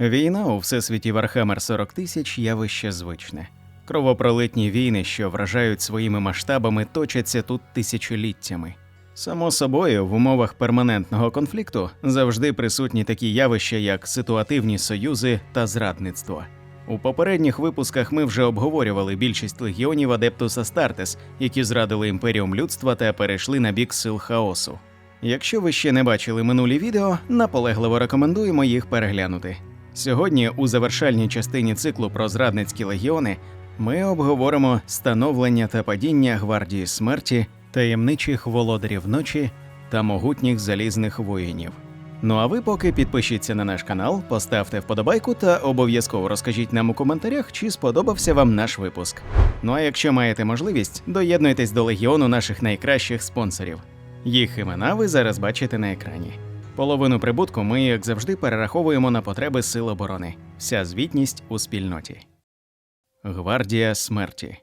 Війна у всесвіті Вархаммер 40 тисяч явище звичне. Кровопролитні війни, що вражають своїми масштабами, точаться тут тисячоліттями. Само собою, в умовах перманентного конфлікту завжди присутні такі явища, як ситуативні союзи та зрадництво. У попередніх випусках ми вже обговорювали більшість легіонів Адептус Астартес, які зрадили імперіум людства та перейшли на бік сил хаосу. Якщо ви ще не бачили минулі відео, наполегливо рекомендуємо їх переглянути. Сьогодні, у завершальній частині циклу про зрадницькі легіони, ми обговоримо становлення та падіння гвардії смерті, таємничих володарів ночі та могутніх залізних воїнів. Ну а ви поки підпишіться на наш канал, поставте вподобайку та обов'язково розкажіть нам у коментарях, чи сподобався вам наш випуск. Ну а якщо маєте можливість, доєднуйтесь до легіону наших найкращих спонсорів. Їх імена ви зараз бачите на екрані. Половину прибутку ми, як завжди, перераховуємо на потреби Сил оборони. Вся звітність у спільноті. Гвардія смерті.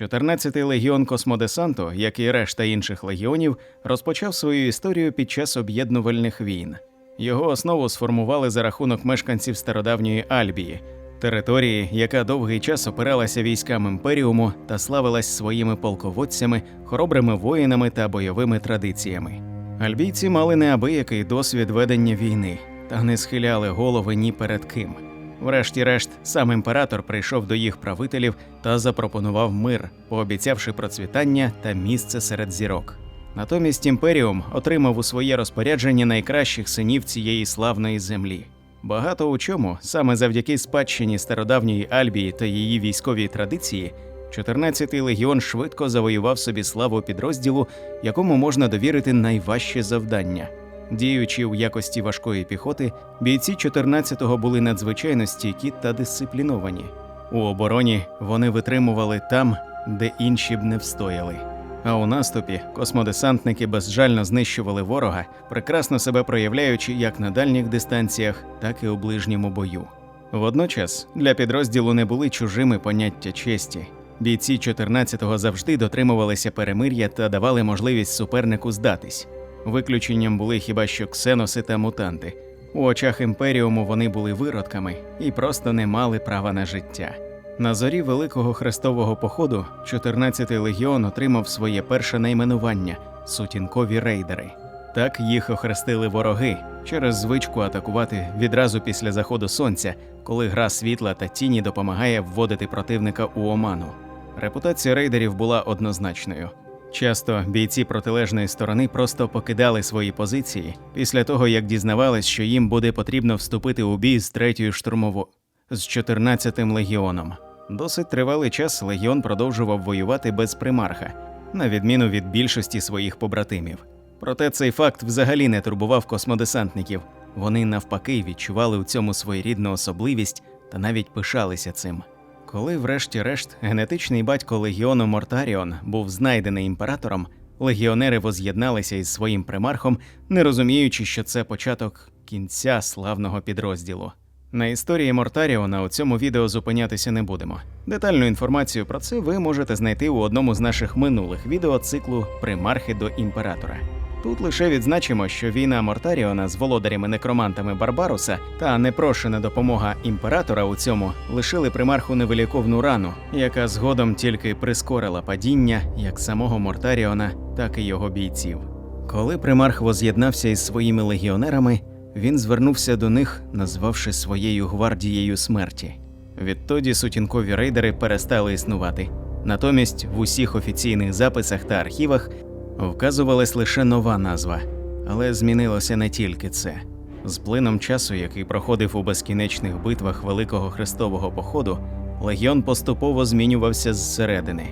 14-й легіон космодесанту, як і решта інших легіонів, розпочав свою історію під час об'єднувальних війн. Його основу сформували за рахунок мешканців стародавньої Альбії, території, яка довгий час опиралася військам імперіуму та славилась своїми полководцями, хоробрими воїнами та бойовими традиціями. Альбійці мали неабиякий досвід ведення війни та не схиляли голови ні перед ким. Врешті-решт, сам імператор прийшов до їх правителів та запропонував мир, пообіцявши процвітання та місце серед зірок. Натомість імперіум отримав у своє розпорядження найкращих синів цієї славної землі. Багато у чому, саме завдяки спадщині стародавньої Альбії та її військовій традиції, 14-й легіон швидко завоював собі славу підрозділу, якому можна довірити найважче завдання. Діючи у якості важкої піхоти, бійці 14-го були надзвичайно стійкі та дисципліновані. У обороні вони витримували там, де інші б не встояли. А у наступі космодесантники безжально знищували ворога, прекрасно себе проявляючи як на дальніх дистанціях, так і у ближньому бою. Водночас для підрозділу не були чужими поняття честі. Бійці 14-го завжди дотримувалися перемир'я та давали можливість супернику здатись. Виключенням були хіба що ксеноси та мутанти. У очах імперіуму вони були виродками і просто не мали права на життя. На зорі Великого Хрестового походу 14-й легіон отримав своє перше найменування сутінкові рейдери. Так їх охрестили вороги через звичку атакувати відразу після заходу сонця, коли гра світла та тіні допомагає вводити противника у оману. Репутація рейдерів була однозначною. Часто бійці протилежної сторони просто покидали свої позиції після того, як дізнавались, що їм буде потрібно вступити у бій з третьою штурмово з 14-тим легіоном. Досить тривалий час легіон продовжував воювати без примарха, на відміну від більшості своїх побратимів. Проте цей факт взагалі не турбував космодесантників. Вони навпаки відчували у цьому своєрідну особливість та навіть пишалися цим. Коли, врешті-решт, генетичний батько легіону Мортаріон був знайдений імператором, легіонери воз'єдналися із своїм примархом, не розуміючи, що це початок кінця славного підрозділу. На історії Мортаріона у цьому відео зупинятися не будемо. Детальну інформацію про це ви можете знайти у одному з наших минулих відео циклу Примархи до імператора. Тут лише відзначимо, що війна Мортаріона з володарями-некромантами Барбаруса та непрошена допомога імператора у цьому лишили примарху невиліковну рану, яка згодом тільки прискорила падіння як самого Мортаріона, так і його бійців. Коли примарх воз'єднався із своїми легіонерами, він звернувся до них, назвавши своєю гвардією смерті. Відтоді сутінкові рейдери перестали існувати. Натомість в усіх офіційних записах та архівах вказувалась лише нова назва, але змінилося не тільки це. З плином часу, який проходив у безкінечних битвах Великого Хрестового походу, легіон поступово змінювався зсередини.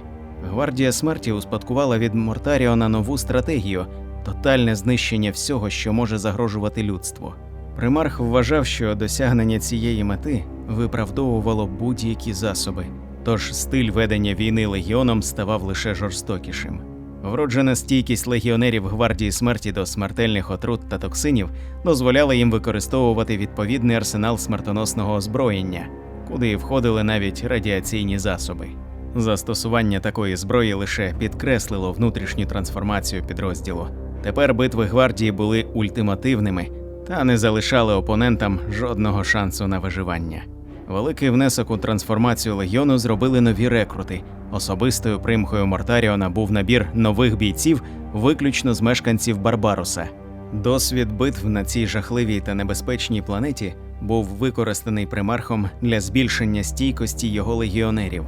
Гвардія смерті успадкувала від Мортаріона нову стратегію тотальне знищення всього, що може загрожувати людству. Примарх вважав, що досягнення цієї мети виправдовувало будь-які засоби, тож стиль ведення війни легіоном ставав лише жорстокішим. Вроджена стійкість легіонерів гвардії смерті до смертельних отрут та токсинів дозволяла їм використовувати відповідний арсенал смертоносного озброєння, куди входили навіть радіаційні засоби. Застосування такої зброї лише підкреслило внутрішню трансформацію підрозділу. Тепер битви гвардії були ультимативними та не залишали опонентам жодного шансу на виживання. Великий внесок у трансформацію легіону зробили нові рекрути. Особистою примхою Мортаріона був набір нових бійців, виключно з мешканців Барбаруса. Досвід битв на цій жахливій та небезпечній планеті був використаний примархом для збільшення стійкості його легіонерів.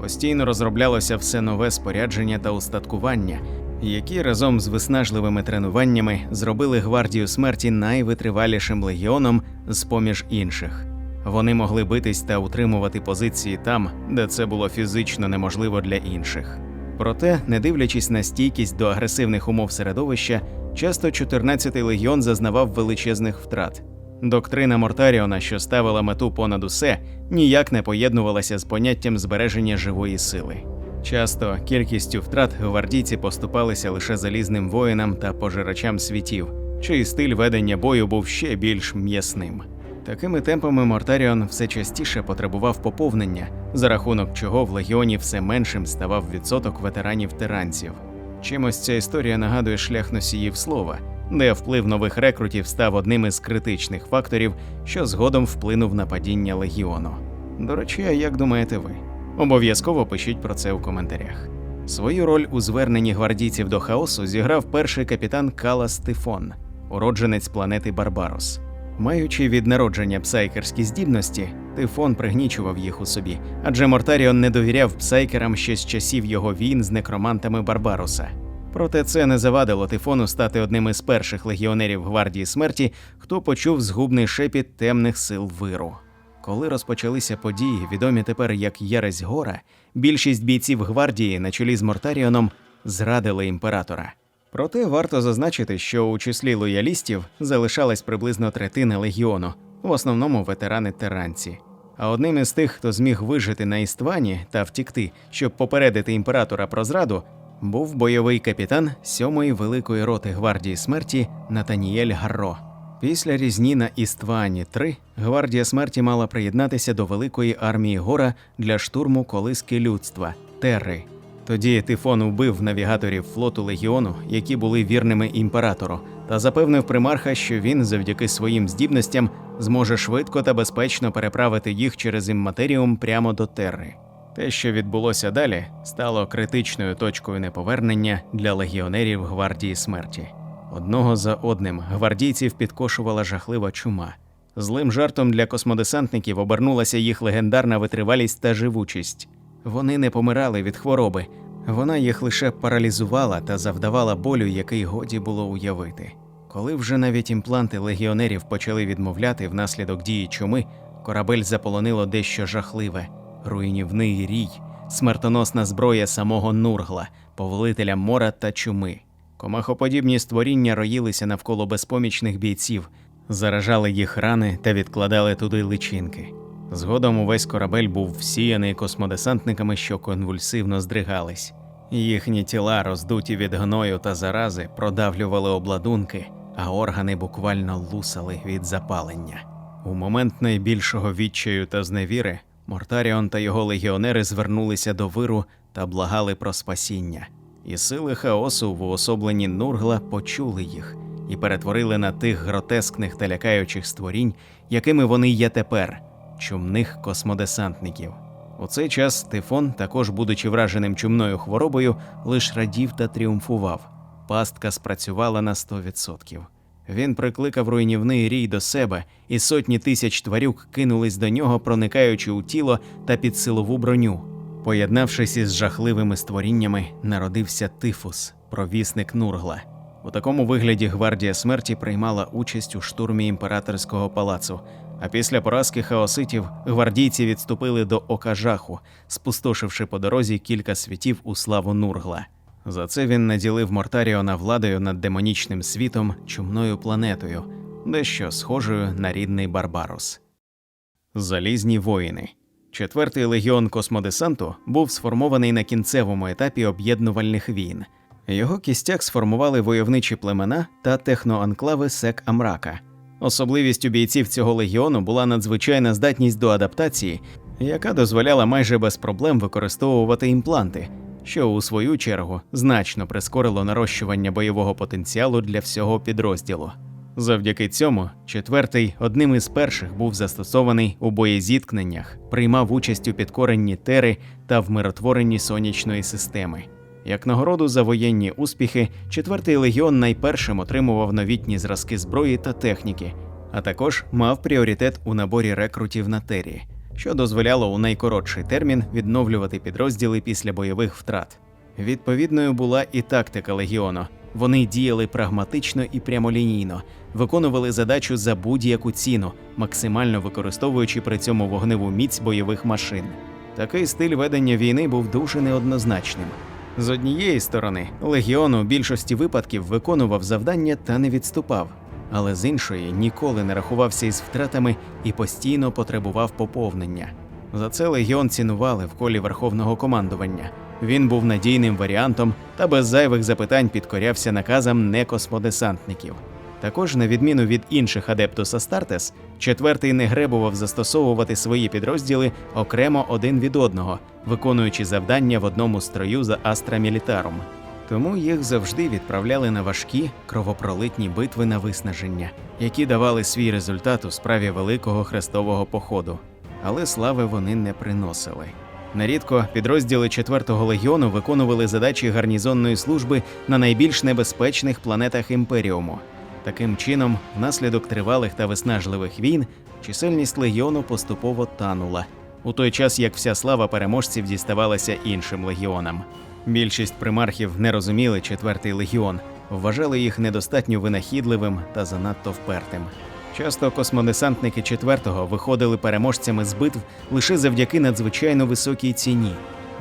Постійно розроблялося все нове спорядження та устаткування, які разом з виснажливими тренуваннями зробили гвардію смерті найвитривалішим легіоном з поміж інших. Вони могли битись та утримувати позиції там, де це було фізично неможливо для інших. Проте, не дивлячись на стійкість до агресивних умов середовища, часто 14-й легіон зазнавав величезних втрат. Доктрина Мортаріона, що ставила мету понад усе, ніяк не поєднувалася з поняттям збереження живої сили. Часто кількістю втрат гвардійці поступалися лише залізним воїнам та пожирачам світів, чий стиль ведення бою був ще більш м'ясним. Такими темпами Мортаріон все частіше потребував поповнення, за рахунок чого в легіоні все меншим ставав відсоток ветеранів-тиранців. Чимось ця історія нагадує шлях носіїв слова, де вплив нових рекрутів став одним із критичних факторів, що згодом вплинув на падіння легіону. До речі, як думаєте ви? Обов'язково пишіть про це у коментарях. Свою роль у зверненні гвардійців до хаосу зіграв перший капітан Калас Тифон, уродженець планети Барбарос. Маючи від народження псайкерські здібності, Тифон пригнічував їх у собі, адже Мортаріон не довіряв псайкерам ще з часів його війн з некромантами Барбаруса. Проте це не завадило Тифону стати одним із перших легіонерів гвардії смерті, хто почув згубний шепіт темних сил виру. Коли розпочалися події, відомі тепер як Єресь Гора, більшість бійців гвардії на чолі з Мортаріоном зрадили імператора. Проте варто зазначити, що у числі лоялістів залишалась приблизно третина легіону, в основному ветерани теранці. А одним із тих, хто зміг вижити на Іствані та втікти, щоб попередити імператора про зраду, був бойовий капітан сьомої великої роти гвардії смерті Натаніель Гарро. Після різні на Іствані 3 гвардія смерті мала приєднатися до великої армії гора для штурму колиски людства Терри. Тоді Тифон убив навігаторів флоту легіону, які були вірними імператору, та запевнив примарха, що він, завдяки своїм здібностям, зможе швидко та безпечно переправити їх через імматеріум прямо до Терри. Те, що відбулося далі, стало критичною точкою неповернення для легіонерів гвардії смерті. Одного за одним гвардійців підкошувала жахлива чума. Злим жартом для космодесантників обернулася їх легендарна витривалість та живучість. Вони не помирали від хвороби, вона їх лише паралізувала та завдавала болю, який годі було уявити. Коли вже навіть імпланти легіонерів почали відмовляти внаслідок дії чуми, корабель заполонило дещо жахливе руйнівний рій, смертоносна зброя самого Нургла, повелителя мора та чуми. Комахоподібні створіння роїлися навколо безпомічних бійців, заражали їх рани та відкладали туди личинки. Згодом увесь корабель був всіяний космодесантниками, що конвульсивно здригались. Їхні тіла, роздуті від гною та зарази, продавлювали обладунки, а органи буквально лусали від запалення. У момент найбільшого відчаю та зневіри Мортаріон та його легіонери звернулися до виру та благали про спасіння. І сили хаосу в уособленні Нургла почули їх і перетворили на тих гротескних та лякаючих створінь, якими вони є тепер чумних космодесантників. У цей час Тифон, також будучи враженим чумною хворобою, лиш радів та тріумфував. Пастка спрацювала на 100%. Він прикликав руйнівний рій до себе, і сотні тисяч тварюк кинулись до нього, проникаючи у тіло та під силову броню. Поєднавшись із жахливими створіннями, народився тифус, провісник Нургла. У такому вигляді гвардія смерті приймала участь у штурмі імператорського палацу. А після поразки хаоситів гвардійці відступили до Окажаху, спустошивши по дорозі кілька світів у славу Нургла. За це він наділив Мортаріона владою над демонічним світом чумною планетою, дещо схожою на рідний Барбарос. Залізні воїни. Четвертий легіон космодесанту був сформований на кінцевому етапі об'єднувальних війн. Його кістяк сформували войовничі племена та техноанклави Сек Амрака. Особливістю бійців цього легіону була надзвичайна здатність до адаптації, яка дозволяла майже без проблем використовувати імпланти, що у свою чергу значно прискорило нарощування бойового потенціалу для всього підрозділу. Завдяки цьому четвертий одним із перших був застосований у боєзіткненнях, приймав участь у підкоренні тери та в миротворенні сонячної системи. Як нагороду за воєнні успіхи, четвертий легіон найпершим отримував новітні зразки зброї та техніки, а також мав пріоритет у наборі рекрутів на тері, що дозволяло у найкоротший термін відновлювати підрозділи після бойових втрат. Відповідною була і тактика легіону. Вони діяли прагматично і прямолінійно, виконували задачу за будь-яку ціну, максимально використовуючи при цьому вогневу міць бойових машин. Такий стиль ведення війни був дуже неоднозначним. З однієї сторони, легіон у більшості випадків виконував завдання та не відступав, але з іншої ніколи не рахувався із втратами і постійно потребував поповнення. За це легіон цінували в колі верховного командування. Він був надійним варіантом та без зайвих запитань підкорявся наказам некосмодесантників. Також, на відміну від інших Адептус Астартес, четвертий не гребував застосовувати свої підрозділи окремо один від одного, виконуючи завдання в одному строю за Астра Мілітарум. Тому їх завжди відправляли на важкі кровопролитні битви на виснаження, які давали свій результат у справі великого хрестового походу. Але слави вони не приносили. Нерідко підрозділи 4-го легіону виконували задачі гарнізонної служби на найбільш небезпечних планетах Імперіуму. Таким чином, внаслідок тривалих та виснажливих війн, чисельність легіону поступово танула, у той час як вся слава переможців діставалася іншим легіонам. Більшість примархів не розуміли четвертий легіон, вважали їх недостатньо винахідливим та занадто впертим. Часто космодесантники четвертого виходили переможцями з битв лише завдяки надзвичайно високій ціні,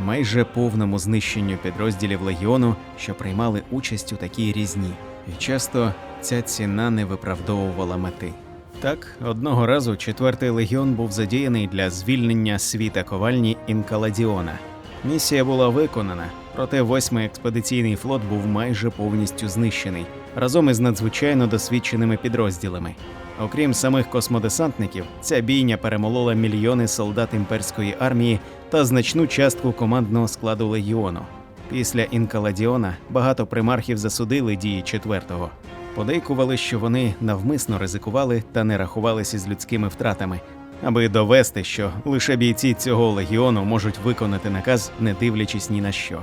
майже повному знищенню підрозділів легіону, що приймали участь у такій різні. І часто ця ціна не виправдовувала мети. Так, одного разу четвертий легіон був задіяний для звільнення світа ковальні Інкаладіона. Місія була виконана, проте восьмий експедиційний флот був майже повністю знищений разом із надзвичайно досвідченими підрозділами. Окрім самих космодесантників, ця бійня перемолола мільйони солдат імперської армії та значну частку командного складу легіону. Після Інкаладіона багато примархів засудили дії четвертого. Подейкували, що вони навмисно ризикували та не рахувалися з людськими втратами, аби довести, що лише бійці цього легіону можуть виконати наказ, не дивлячись ні на що.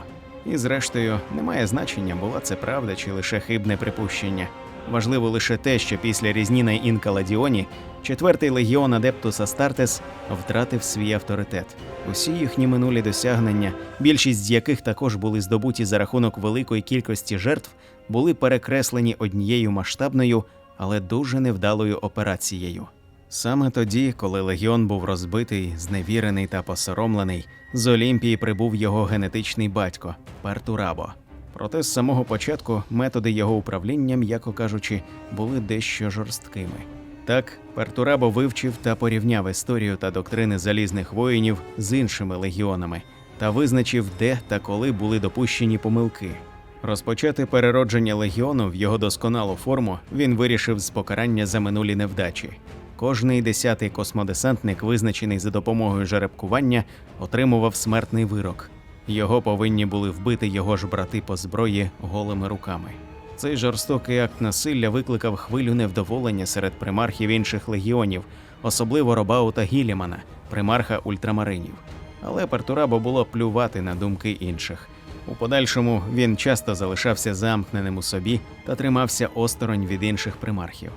І зрештою, немає значення, була це правда чи лише хибне припущення. Важливо лише те, що після різні на Інкаладіоні четвертий легіон Адептус Астартес втратив свій авторитет. Усі їхні минулі досягнення, більшість з яких також були здобуті за рахунок великої кількості жертв, були перекреслені однією масштабною, але дуже невдалою операцією. Саме тоді, коли легіон був розбитий, зневірений та посоромлений, з Олімпії прибув його генетичний батько Партурабо. Проте з самого початку методи його управління, м'яко кажучи, були дещо жорсткими. Так, Партурабо вивчив та порівняв історію та доктрини залізних воїнів з іншими легіонами та визначив, де та коли були допущені помилки. Розпочати переродження легіону в його досконалу форму він вирішив з покарання за минулі невдачі. Кожний десятий космодесантник, визначений за допомогою жеребкування, отримував смертний вирок. Його повинні були вбити його ж брати по зброї голими руками. Цей жорстокий акт насилля викликав хвилю невдоволення серед примархів інших легіонів, особливо Робаута Гілімана, примарха ультрамаринів. Але Партурабо було плювати на думки інших. У подальшому він часто залишався замкненим у собі та тримався осторонь від інших примархів.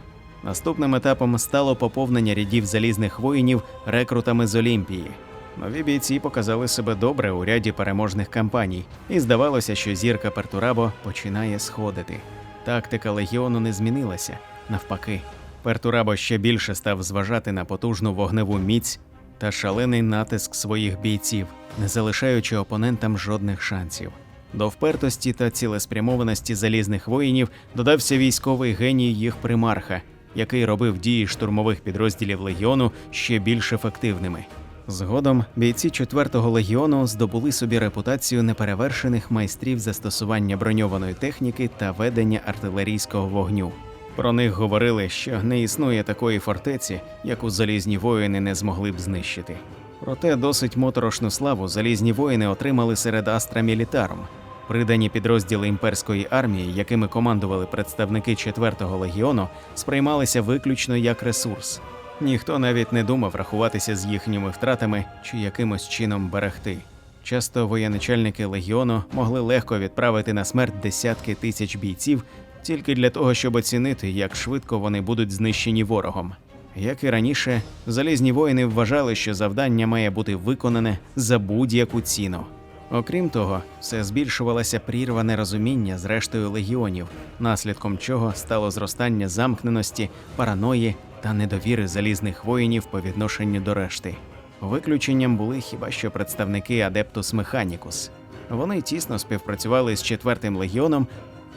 Наступним етапом стало поповнення рядів залізних воїнів рекрутами з Олімпії. Нові бійці показали себе добре у ряді переможних кампаній, і здавалося, що зірка Пертурабо починає сходити. Тактика легіону не змінилася. Навпаки, Пертурабо ще більше став зважати на потужну вогневу міць та шалений натиск своїх бійців, не залишаючи опонентам жодних шансів. До впертості та цілеспрямованості залізних воїнів додався військовий геній їх примарха, який робив дії штурмових підрозділів легіону ще більш ефективними. Згодом бійці 4-го легіону здобули собі репутацію неперевершених майстрів застосування броньованої техніки та ведення артилерійського вогню. Про них говорили, що не існує такої фортеці, яку залізні воїни не змогли б знищити. Проте досить моторошну славу залізні воїни отримали серед Астра Мілітарум. Придані підрозділи імперської армії, якими командували представники 4-го легіону, сприймалися виключно як ресурс. Ніхто навіть не думав рахуватися з їхніми втратами чи якимось чином берегти. Часто воєначальники легіону могли легко відправити на смерть десятки тисяч бійців тільки для того, щоб оцінити, як швидко вони будуть знищені ворогом. Як і раніше, залізні воїни вважали, що завдання має бути виконане за будь-яку ціну. Окрім того, все збільшувалося прірване розуміння з рештою легіонів, наслідком чого стало зростання замкненості, параної та недовіри залізних воїнів по відношенню до решти. Виключенням були хіба що представники Адептус Механікус. Вони тісно співпрацювали з четвертим легіоном,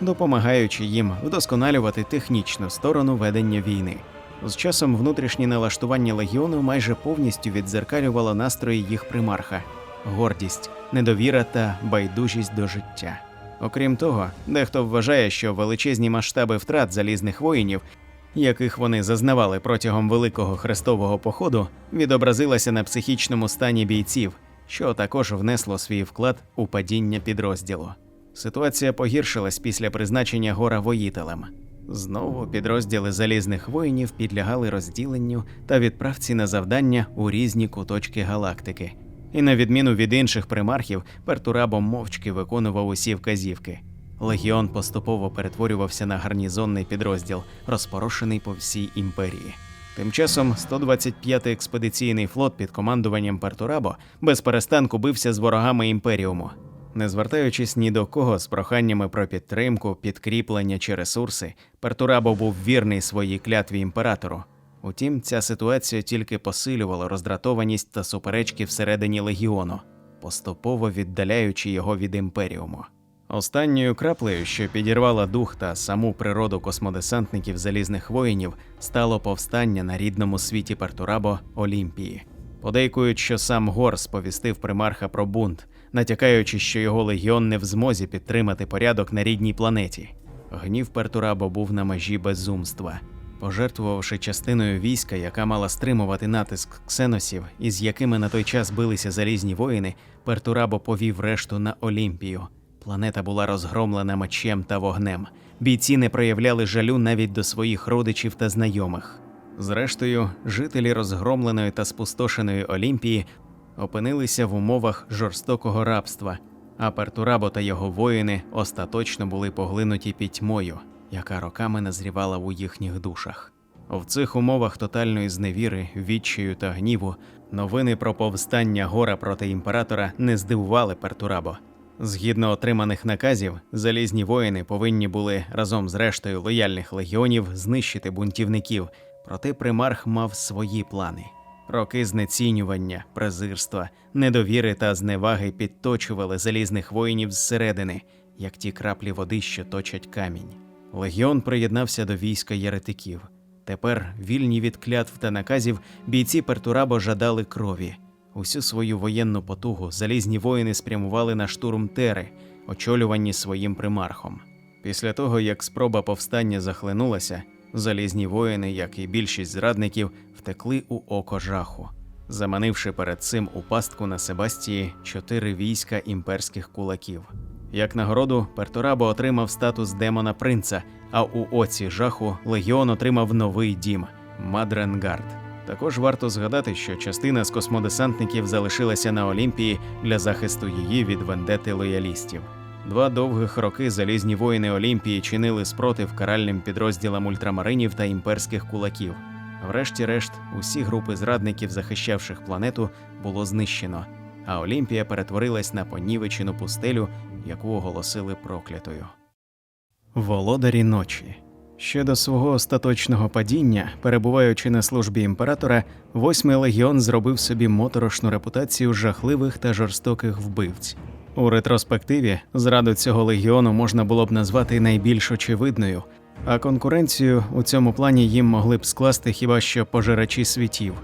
допомагаючи їм вдосконалювати технічну сторону ведення війни. З часом внутрішнє налаштування легіону майже повністю віддзеркалювало настрої їх примарха, гордість, недовіра та байдужість до життя. Окрім того, дехто вважає, що величезні масштаби втрат залізних воїнів, яких вони зазнавали протягом великого хрестового походу, відобразилася на психічному стані бійців, що також внесло свій вклад у падіння підрозділу. Ситуація погіршилась після призначення гора воїтелем. Знову підрозділи залізних воїнів підлягали розділенню та відправці на завдання у різні куточки галактики. І на відміну від інших примархів, Пертурабо мовчки виконував усі вказівки. Легіон поступово перетворювався на гарнізонний підрозділ, розпорошений по всій імперії. Тим часом 125-й експедиційний флот під командуванням Пертурабо без перестанку бився з ворогами імперіуму. Не звертаючись ні до кого з проханнями про підтримку, підкріплення чи ресурси, Пертурабо був вірний своїй клятві імператору. Утім, ця ситуація тільки посилювала роздратованість та суперечки всередині легіону, поступово віддаляючи його від імперіуму. Останньою краплею, що підірвала дух та саму природу космодесантників залізних воїнів, стало повстання на рідному світі Пертурабо Олімпії. Подейкують, що сам Гор сповістив примарха про бунт, натякаючи, що його легіон не в змозі підтримати порядок на рідній планеті. Гнів Пертурабо був на межі безумства. Пожертвувавши частиною війська, яка мала стримувати натиск ксеносів, із якими на той час билися залізні воїни, Пертурабо повів решту на Олімпію. Планета була розгромлена мечем та вогнем. Бійці не проявляли жалю навіть до своїх родичів та знайомих. Зрештою, жителі розгромленої та спустошеної Олімпії опинилися в умовах жорстокого рабства, а Пертурабо та його воїни остаточно були поглинуті пітьмою, яка роками назрівала у їхніх душах. В цих умовах тотальної зневіри, відчаю та гніву новини про повстання гора проти імператора не здивували Пертурабо. Згідно отриманих наказів, залізні воїни повинні були разом з рештою лояльних легіонів знищити бунтівників, проте примарх мав свої плани. Роки знецінювання, презирства, недовіри та зневаги підточували залізних воїнів зсередини, як ті краплі води, що точать камінь. Легіон приєднався до війська єретиків. Тепер, вільні від клятв та наказів, бійці Пертурабо жадали крові. Усю свою воєнну потугу залізні воїни спрямували на штурм Тери, очолювані своїм примархом. Після того, як спроба повстання захлинулася, залізні воїни, як і більшість зрадників, втекли у око жаху, заманивши перед цим у пастку на Себастії чотири війська імперських кулаків. Як нагороду, Пертурабо отримав статус демона принца, а у оці жаху легіон отримав новий дім Мадренгард. Також варто згадати, що частина з космодесантників залишилася на Олімпії для захисту її від вендети лоялістів. Два довгих роки залізні воїни Олімпії чинили спротив каральним підрозділам ультрамаринів та імперських кулаків. Врешті-решт, усі групи зрадників, захищавших планету, було знищено, а Олімпія перетворилась на понівечену пустелю, яку оголосили проклятою. Володарі ночі. Ще до свого остаточного падіння, перебуваючи на службі імператора, восьмий легіон зробив собі моторошну репутацію жахливих та жорстоких вбивць. У ретроспективі зраду цього легіону можна було б назвати найбільш очевидною, а конкуренцію у цьому плані їм могли б скласти хіба що пожирачі світів.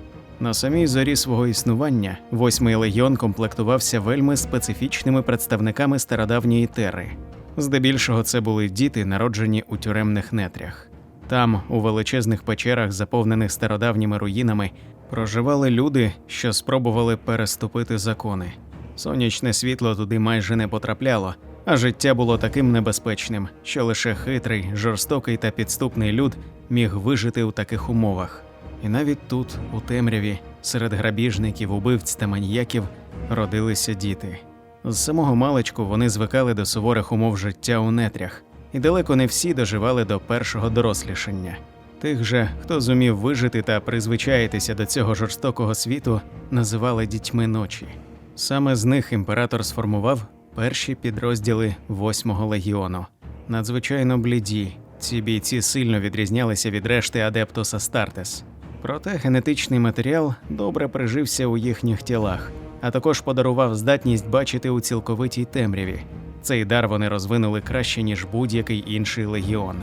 На самій зорі свого існування восьмий легіон комплектувався вельми специфічними представниками стародавньої тери. Здебільшого це були діти, народжені у тюремних нетрях. Там, у величезних печерах, заповнених стародавніми руїнами, проживали люди, що спробували переступити закони. Сонячне світло туди майже не потрапляло, а життя було таким небезпечним, що лише хитрий, жорстокий та підступний люд міг вижити у таких умовах. І навіть тут, у темряві, серед грабіжників, убивць та маніяків, родилися діти. З самого маличку вони звикали до суворих умов життя у нетрях, і далеко не всі доживали до першого дорослішання. Тих же, хто зумів вижити та призвичаїтися до цього жорстокого світу, називали дітьми ночі. Саме з них імператор сформував перші підрозділи 8-го легіону. Надзвичайно бліді, ці бійці сильно відрізнялися від решти Адептус Астартес. Проте генетичний матеріал добре прижився у їхніх тілах, а також подарував здатність бачити у цілковитій темряві. Цей дар вони розвинули краще, ніж будь-який інший легіон.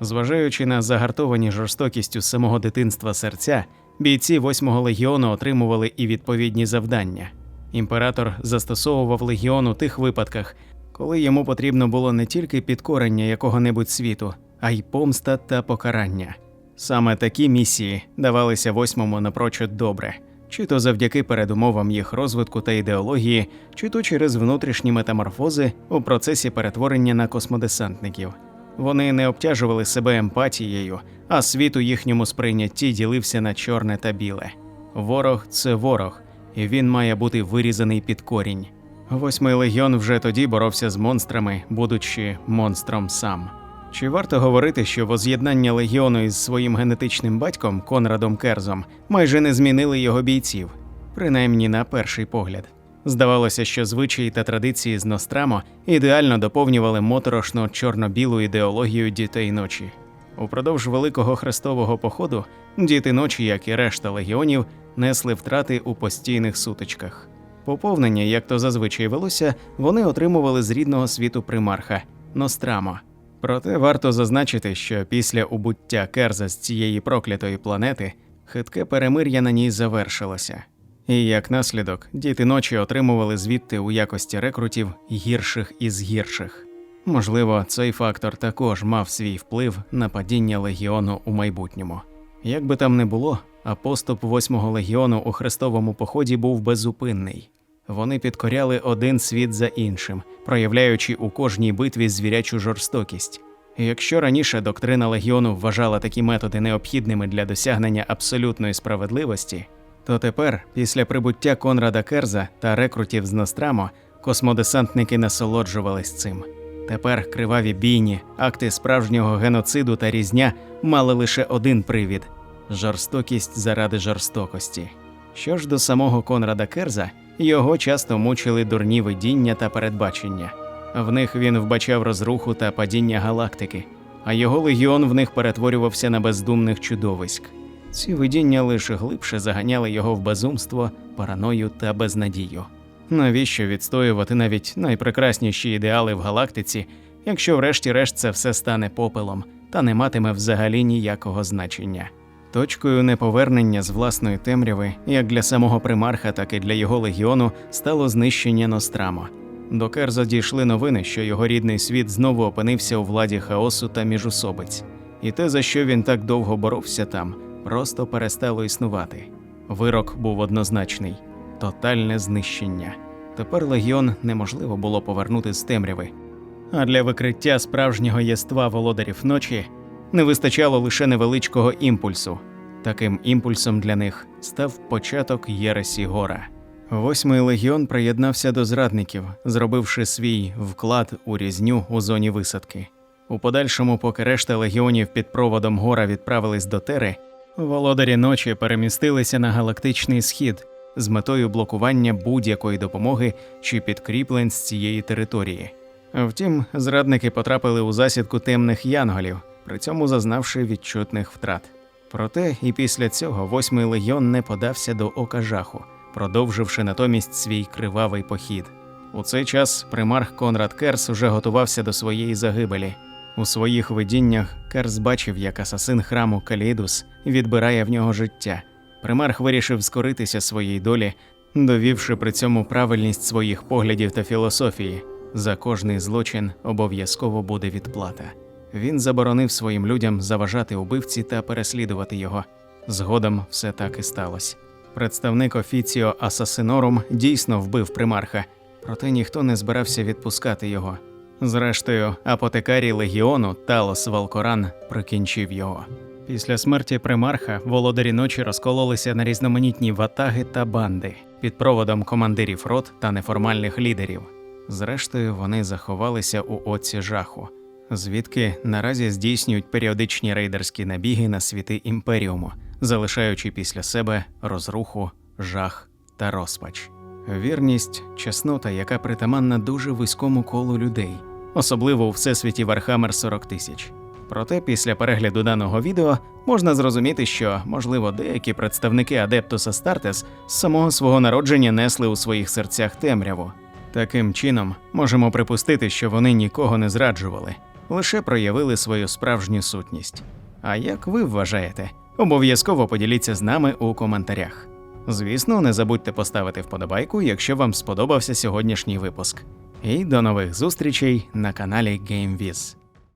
Зважаючи на загартовані жорстокістю самого дитинства серця, бійці 8-го легіону отримували і відповідні завдання. Імператор застосовував легіон у тих випадках, коли йому потрібно було не тільки підкорення якого-небудь світу, а й помста та покарання. Саме такі місії давалися восьмому напрочуд добре, чи то завдяки передумовам їх розвитку та ідеології, чи то через внутрішні метаморфози у процесі перетворення на космодесантників. Вони не обтяжували себе емпатією, а світ у їхньому сприйнятті ділився на чорне та біле. Ворог це ворог, і він має бути вирізаний під корінь. Восьмий легіон вже тоді боровся з монстрами, будучи монстром сам. Чи варто говорити, що воз'єднання легіону із своїм генетичним батьком Конрадом Керзом майже не змінили його бійців, принаймні на перший погляд. Здавалося, що звичаї та традиції з Нострамо ідеально доповнювали моторошну чорно-білу ідеологію дітей ночі. Упродовж великого хрестового походу діти ночі, як і решта легіонів, несли втрати у постійних сутичках. Поповнення, як то зазвичай велося, вони отримували з рідного світу примарха Нострамо. Проте варто зазначити, що після убуття Керза з цієї проклятої планети хитке перемир'я на ній завершилося. І як наслідок, діти ночі отримували звідти у якості рекрутів гірших із гірших. Можливо, цей фактор також мав свій вплив на падіння легіону у майбутньому. Як би там не було, а поступ восьмого легіону у хрестовому поході був беззупинний. Вони підкоряли один світ за іншим, проявляючи у кожній битві звірячу жорстокість. Якщо раніше доктрина легіону вважала такі методи необхідними для досягнення абсолютної справедливості, то тепер, після прибуття Конрада Керза та рекрутів з Нострамо, космодесантники насолоджувались цим. Тепер криваві бійні, акти справжнього геноциду та різня мали лише один привід жорстокість заради жорстокості. Що ж до самого Конрада Керза, його часто мучили дурні видіння та передбачення. В них він вбачав розруху та падіння галактики, а його легіон в них перетворювався на бездумних чудовиськ. Ці видіння лише глибше заганяли його в безумство, параною та безнадію. Навіщо відстоювати навіть найпрекрасніші ідеали в галактиці, якщо врешті-решт це все стане попелом та не матиме взагалі ніякого значення? Точкою неповернення з власної темряви, як для самого примарха, так і для його легіону, стало знищення Нострамо. До Керза дійшли новини, що його рідний світ знову опинився у владі хаосу та міжусобиць, і те, за що він так довго боровся там, просто перестало існувати. Вирок був однозначний тотальне знищення. Тепер легіон неможливо було повернути з темряви. А для викриття справжнього єства володарів ночі не вистачало лише невеличкого імпульсу. Таким імпульсом для них став початок Єресі Гора. Восьмий легіон приєднався до зрадників, зробивши свій вклад у різню у зоні висадки. У подальшому, поки решта легіонів під проводом гора відправились до Тери, володарі ночі перемістилися на галактичний схід з метою блокування будь-якої допомоги чи підкріплень з цієї території. Втім, зрадники потрапили у засідку темних янголів, при цьому зазнавши відчутних втрат. Проте і після цього восьмий легіон не подався до ока жаху, продовживши натомість свій кривавий похід. У цей час примарх Конрад Керс уже готувався до своєї загибелі. У своїх видіннях Керс бачив, як асасин храму Калідус відбирає в нього життя. Примарх вирішив скоритися своїй долі, довівши при цьому правильність своїх поглядів та філософії. За кожний злочин обов'язково буде відплата. Він заборонив своїм людям заважати убивці та переслідувати його. Згодом все так і сталося. Представник офіціо Асасинорум дійсно вбив примарха, проте ніхто не збирався відпускати його. Зрештою, апотекарій легіону Талос Валкоран прикінчив його. Після смерті примарха володарі ночі розкололися на різноманітні ватаги та банди під проводом командирів рот та неформальних лідерів. Зрештою, вони заховалися у оці жаху, звідки наразі здійснюють періодичні рейдерські набіги на світи імперіуму, залишаючи після себе розруху, жах та розпач. Вірність, чеснота, яка притаманна дуже вузькому колу людей, особливо у всесвіті Вархаммер 40 тисяч. Проте після перегляду даного відео можна зрозуміти, що, можливо, деякі представники Адептуса Стартес з самого свого народження несли у своїх серцях темряву. Таким чином, можемо припустити, що вони нікого не зраджували, лише проявили свою справжню сутність. А як ви вважаєте? Обов'язково поділіться з нами у коментарях. Звісно, не забудьте поставити вподобайку, якщо вам сподобався сьогоднішній випуск. І до нових зустрічей на каналі GameViz.